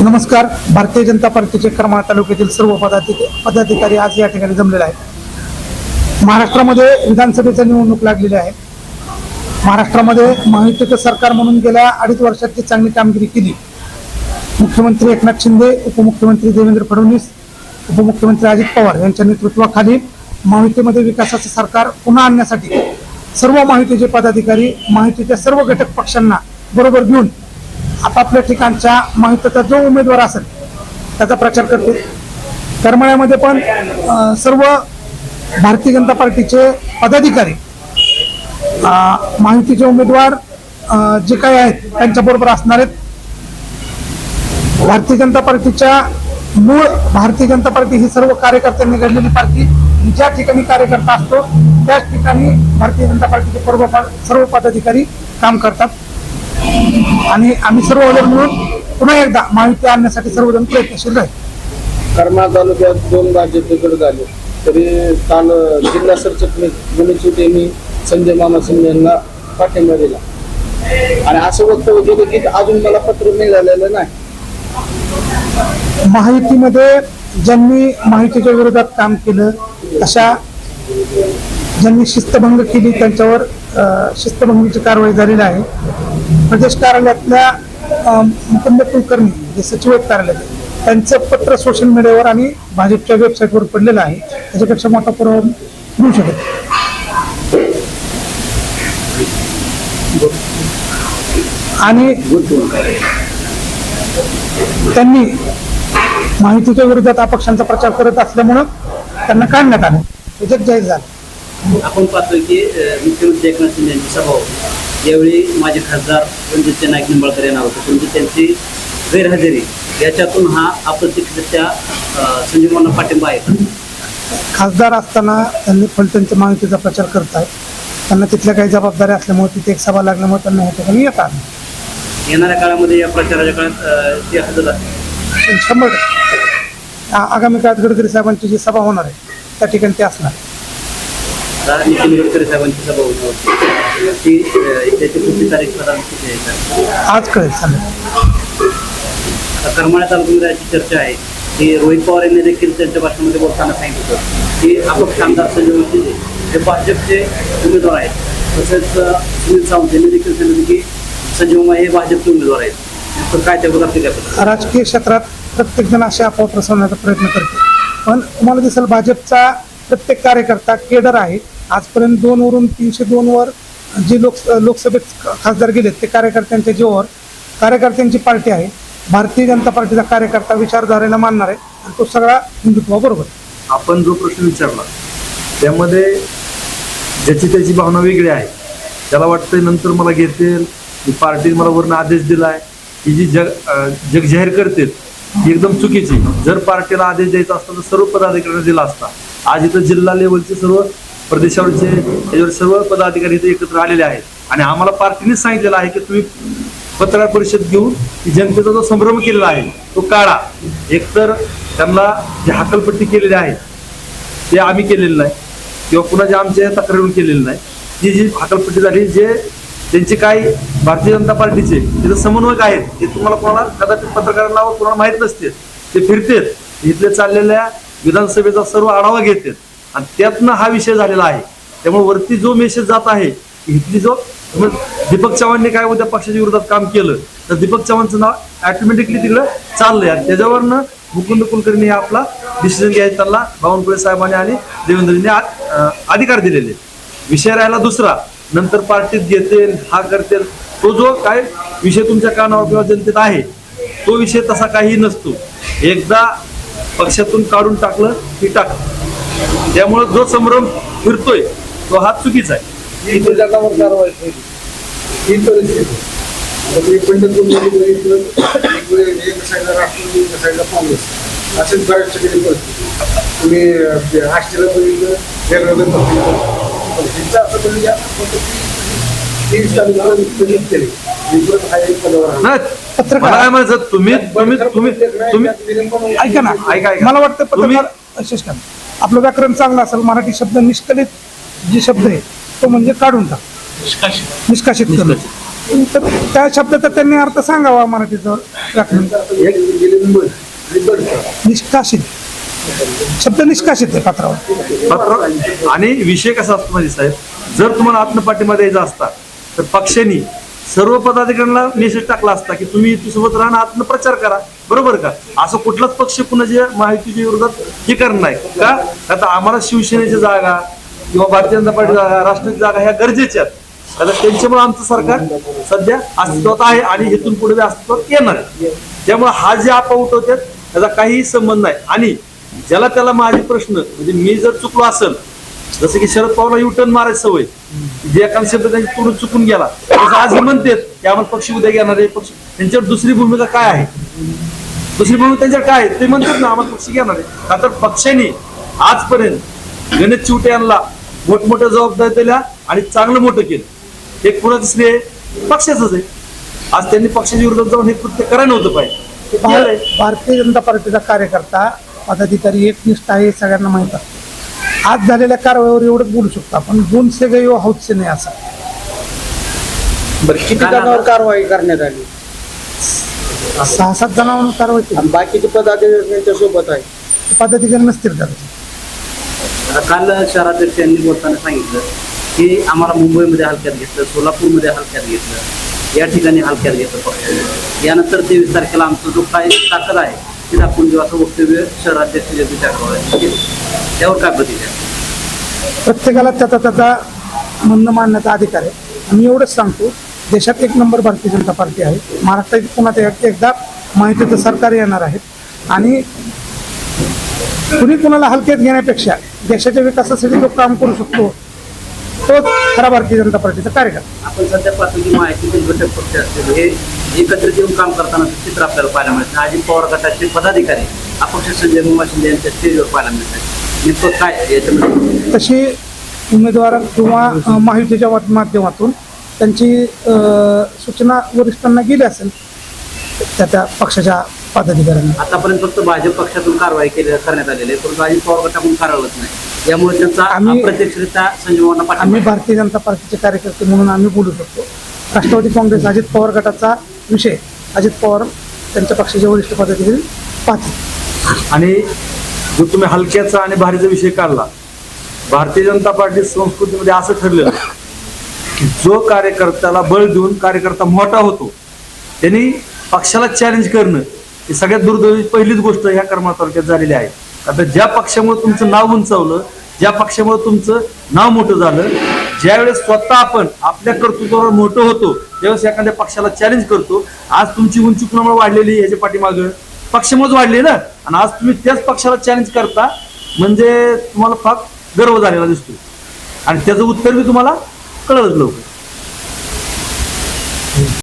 नमस्कार. भारतीय जनता पार्टीचे करमाळा तालुक्यातील सर्व पदाधिक पदाधिकारी आज या ठिकाणी जमलेले आहेत. महाराष्ट्रामध्ये विधानसभेच्या निवडणूक लागलेली आहे. महाराष्ट्रामध्ये महायुतीचं सरकार म्हणून गेल्या अडीच वर्षात चांगली कामगिरी केली. मुख्यमंत्री एकनाथ शिंदे उपमुख्यमंत्री देवेंद्र फडणवीस उपमुख्यमंत्री अजित पवार यांच्या नेतृत्वाखाली महायुतीमध्ये विकासाचं सरकार पुन्हा आणण्यासाठी सर्व महायुतीचे पदाधिकारी महायुतीच्या सर्व घटक पक्षांना बरोबर घेऊन आपापल्या ठिकाणच्या माहितीचा जो उमेदवार असेल त्याचा प्रचार करतील. करमाळ्यामध्ये पण सर्व भारतीय जनता पार्टीचे पदाधिकारी माहितीचे उमेदवार जे काही आहेत त्यांच्याबरोबर असणार आहेत. भारतीय जनता पार्टीच्या मूळ भारतीय जनता पार्टी ही सर्व कार्यकर्त्यांनी घडलेली पार्टी ज्या ठिकाणी कार्यकर्ता असतो त्याच ठिकाणी भारतीय जनता पार्टीचे सर्व सर्व पदाधिकारी काम करतात. आणि आम्ही सर्व मिळून पुन्हा एकदा महायुती आणण्यासाठी सर्वजण प्रयत्नशील राहील. करमाळा तालुक्यात दोन भाजपकडे झाले. तरी काल जिल्हा सरचिटणीस गुणचित यांनी संजय मामा शिंदे यांना पाठिंबा दिला. आणि असं वक्तव्य केलं की अजून मला पत्र मिळालेलं नाही. महायुतीमध्ये ज्यांनी महायुतीच्या विरोधात काम केलं तशा ज्यांनी शिस्तभंग केली त्यांच्यावर शिस्तभंगीची कारवाई झालेली आहे. प्रदेश कार्यालयातल्या अ, मुकुंद कुलकर्णी जे सचिव आहेत कार्यालयात त्यांचं पत्र सोशल मीडियावर आणि भाजपच्या वेबसाईटवर पडलेलं आहे. त्याच्यापेक्षा मोठा पुरावा मिळू शकत आणि त्यांनी माहितीच्या विरोधात अपक्षांचा प्रचार करत असल्यामुळं त्यांना काढण्यात आलं. त्याच्यात जाहीर झालं. आपण पाहतोय की मुख्यमंत्री एकनाथ शिंदे यांची सभा होती. यावेळी माजी खासदार रणजित नाईक निंबाळकर येणार होते. परंतु त्यांची गैरहजेरी याच्यातून हा अप्रत्यक्षरित्या मामा पाठिंबा आहे? खासदार असताना त्यांनी फलटणच्या माहितीचा प्रचार करत आहेत त्यांना तिथल्या काही जबाबदाऱ्या असल्यामुळे तिथे एक सभा लागल्यामुळे त्यांना ह्या ठिकाणी येत आलं येणाऱ्या काळामध्ये या प्रचाराच्या काळात ते हजर पण शंभर आगामी काळात गडकरी साहेबांची जी सभा होणार आहे त्या ठिकाणी ते असणार आता नितीन गडकरी साहेबांची सभा होती. ती त्याची पुढची तारीख साधारण किती आहे का? आज कळेल चालेल आता करमाळ्या तालुक्यामध्ये अशी चर्चा आहे. की रोहित पवार यांनी देखील त्यांच्या भाषणामध्ये बोलताना सांगितलं होतं. की अपक्ष आमदार संजय वंशिजे हे भाजपचे उमेदवार आहेत. तसेच सुनील सावंत यांनी देखील सांगितलं की मामा हे भाजपचे उमेदवार आहेत. तर काय त्याबद्दल? राजकीय क्षेत्रात प्रत्येक जण असे अफवा पसरवण्याचा प्रयत्न करते पण तुम्हाला दिसेल भाजपचा प्रत्येक कार्यकर्ता केडर आहे. आजपर्यंत दोन वरून तीनशे दोन वर जे लोक लोकसभेत खासदार गेलेत ते कार्यकर्त्यांच्या जीवावर कार्यकर्त्यांची पार्टी आहे. भारतीय जनता पार्टीचा कार्यकर्ता विचारधारेला मानणार आहे. आणि तो सगळा हिंदुत्वाबरोबर बरोबर आपण जो प्रश्न विचारला त्यामध्ये ज्याची त्याची भावना वेगळी आहे. त्याला वाटतंय नंतर मला घेतील पार्टीने मला वरून आदेश दिलाय ही जी जग जग जाहीर करते एकदम चुकीची. जर पार्टीला आदेश द्यायचा असता तर सर्व पदाधिकाऱ्यांना दिला असता. आज इथं जिल्हा लेवलचे सर्व प्रदेशावरचे त्याच्यावर सर्व पदाधिकारी इथे एकत्र आलेले आहेत. आणि आम्हाला पार्टीनेच सांगितलेलं आहे की तुम्ही पत्रकार परिषद घेऊन जनतेचा जो संभ्रम केलेला आहे तो काढा. एकतर त्यांना जे हाकलपट्टी केलेली आहे ते आम्ही केलेलं नाही. किंवा पुन्हा जे आमच्या तक्रारीवर केलेलं नाही. ती जी हाकलपट्टी झाली जे त्यांचे काही भारतीय जनता पार्टीचे तिथे समन्वयक आहेत ते तुम्हाला कोणाला कदाचित पत्रकारांना कोणाला माहीत नसते ते फिरतेत. इथले चाललेल्या विधानसभेचा सर्व आढावा घेतात. आणि त्यातनं हा विषय झालेला आहे. त्यामुळे वरती जो मेसेज जात आहे इथली जो म्हणजे दीपक चव्हाणने काय होत्या पक्षाच्या विरोधात काम केलं तर दीपक चव्हाणचं नाव ऑटोमॅटिकली तिकडं चाललंय. आणि त्याच्यावरनं मुकुंद कुलकर्णी हे आपला डिसिजन घ्यायचा त्यांना बावनकुळे साहेबांनी आणि देवेंद्रजीने आ- अधिकार दिलेले. विषय राहिला दुसरा. नंतर पार्टीत घेतील हा करतील. तो जो काय विषय तुमच्या कानावर किंवा जनतेत आहे तो विषय तसा काही नसतो. एकदा पक्षातून काढून टाकलं की टाक. त्यामुळे जो संभ्रम फिरतोय तो हा चुकीचा आहे. तुम्ही काँग्रेस. असेच बऱ्याच तुम्ही आष्टीला बघितलं असं ऐका ना ऐका, ऐका. मला वाटतं तुम्ही- आपलं व्याकरण चांगलं असेल मराठी शब्द निष्कलित जे शब्द आहे तो म्हणजे काढून टाक. निष्कासित. करणं तर त्या शब्दाचा त्यांनी अर्थ सांगावा मराठीचा व्याकरण. निष्कासित. शब्द निष्कासित आहे पत्रावर. पत्र आणि विषय कसा असतो म्हणजे साहेब? जर तुम्हाला आत्मपाठीमध्ये यायचा असता तर पक्षांनी सर्व पदाधिकाऱ्यांना मेसेज टाकला असता की तुम्ही युतीसोबत राहणं आत्मप्रचार करा. बरोबर का? असं कुठलाच पक्ष पुन्हा जे माहितीच्या विरोधात हे करणार नाही. का? आता आम्हाला शिवसेनेची जागा किंवा भारतीय जनता पार्टी जागा राष्ट्रीय जागा ह्या गरजेच्या आहेत. आता त्यांच्यामुळे आमचं सरकार सध्या अस्तित्वात आहे आणि इथून पुढे अस्तित्वात येणार त्यामुळे हा जे आपा उठवतात त्याचा काहीही संबंध नाही. आणि ज्याला त्याला माझे प्रश्न म्हणजे मी जर चुकलो असेल जसं की शरद पवारला युटर्न मारायची सवय जे एखादा शब्द त्यांच्या तोडून चुकून गेला तसं आज म्हणतात की आम्हाला पक्ष उद्या घेणार आहे पक्ष त्यांच्यावर दुसरी भूमिका काय आहे? दुसरी भूमिका त्यांच्यावर काय ते म्हणतात ना आम्हाला पक्ष घेणार आहे. का तर पक्षाने आजपर्यंत गणेश चिवटे यांना मोठमोठ्या जबाबदाऱ्या दिल्या आणि चांगलं मोठं केलं. हे कुणाचं श्रेय पक्षाचंच आहे. आज त्यांनी पक्षाच्या विरोधात जाऊन हे कृत्य करायला नव्हतं पाहिजे. भारतीय जनता पार्टीचा कार्यकर्ता पदाधिकारी एकनिष्ठ आहे हे सगळ्यांना माहीत असतं. आज झालेल्या कारवाईवर एवढंच बोलू शकतो आपण. गुण से गयो हौत से नाही असं. बरं किती जणांवर कारवाई करण्यात आली. सहा सात जणांवर कारवाई केली. आणि बाकीचे पदाधिकारी त्यांच्यासोबत आहे. पदाधिकारी नसतील त्याचे? आता काल शहराध्यक्ष यांनी बोलताना सांगितलं की आम्हाला मुंबईमध्ये हलक्यात घेतलं सोलापूरमध्ये हलक्यात घेतलं या ठिकाणी हलक्यात घेतलं पक्षाने यानंतर तेवीस तारखेला आमचा जो काय ताकद आहे ते दाखवून देऊ असं वक्तव्य शहराध्यक्ष जगदीश ठाकरे यांनी केलं. त्यावर काय प्रतिक्रिया प्रत्येकाला त्याचा त्याचा म्हणणं मांडण्याचा अधिकार आहे. आणि एवढंच सांगतो देशात एक नंबर भारतीय जनता पार्टी आहे. महाराष्ट्रात पुन्हा एक- एकदा माहितीचं सरकार येणार आहे. आणि कुणी कुणाला हलक्यात घेण्यापेक्षा देशाच्या विकासासाठी जो काम करू शकतो तोच खरा भारतीय जनता पार्टीचा कार्यकर्ता. आपण सध्या पाहतो की माहितीतील घटक पक्ष असतील हे एकत्रित येऊन काम करताना चित्र आपल्याला पाहायला मिळतं. अजित पवार गटाचे पदाधिकारी अपक्ष संजय मुमा शिंदे यांच्या स्टेजवर पाहायला मिळतात. नेमकं काय याच्यामध्ये? तशी उमेदवार किंवा वा- माध्यमातून त्यांची सूचना वरिष्ठांना गेली असेल त्या त्या पक्षाच्या पदाधिकाऱ्यांना. आतापर्यंत फक्त भाजप पक्षातून कारवाई केली करण्यात आलेली आहे परंतु अजित पवार गटाकडून कारवाई होत नाही. यामुळे त्यांचा आम्ही- अप्रत्यक्षरित्या संजय मुवांना आम्ही पाठिंबा भारतीय जनता पार्टीचे कार्यकर्ते म्हणून आम्ही बोलू शकतो. राष्ट्रवादी काँग्रेस अजित पवार गटाचा विषय अजित पवार त्यांच्या पक्षाचे वरिष्ठ पदाधिकारी पाहतील. आणि जो तुम्ही हलक्याचा आणि भारीचा विषय काढला भारतीय जनता पार्टी संस्कृतीमध्ये असं ठरलेलं आहे की जो कार्यकर्त्याला बळ देऊन कार्यकर्ता मोठा होतो त्यांनी पक्षाला चॅलेंज करणं ही सगळ्यात दुर्दैवी पहिलीच गोष्ट ह्या कर्मा तालुक्यात झालेली आहे. आता ज्या पक्षामुळे तुमचं नाव उंचावलं ज्या पक्षामुळे तुमचं नाव मोठं झालं ज्यावेळेस स्वतः आपण आपल्या कर्तृत्वावर मोठं होतो त्यावेळेस एखाद्या पक्षाला चॅलेंज करतो आज तुमची उंची कुणामुळे वाढलेली आहे याच्या पाठीमागं? पक्षामुळेच वाढली ना? आणि आज तुम्ही त्याच पक्षाला चॅलेंज करता म्हणजे तुम्हाला फार गर्व झालेला दिसतो. आणि त्याचं उत्तर मी तुम्हाला कळलं लवकर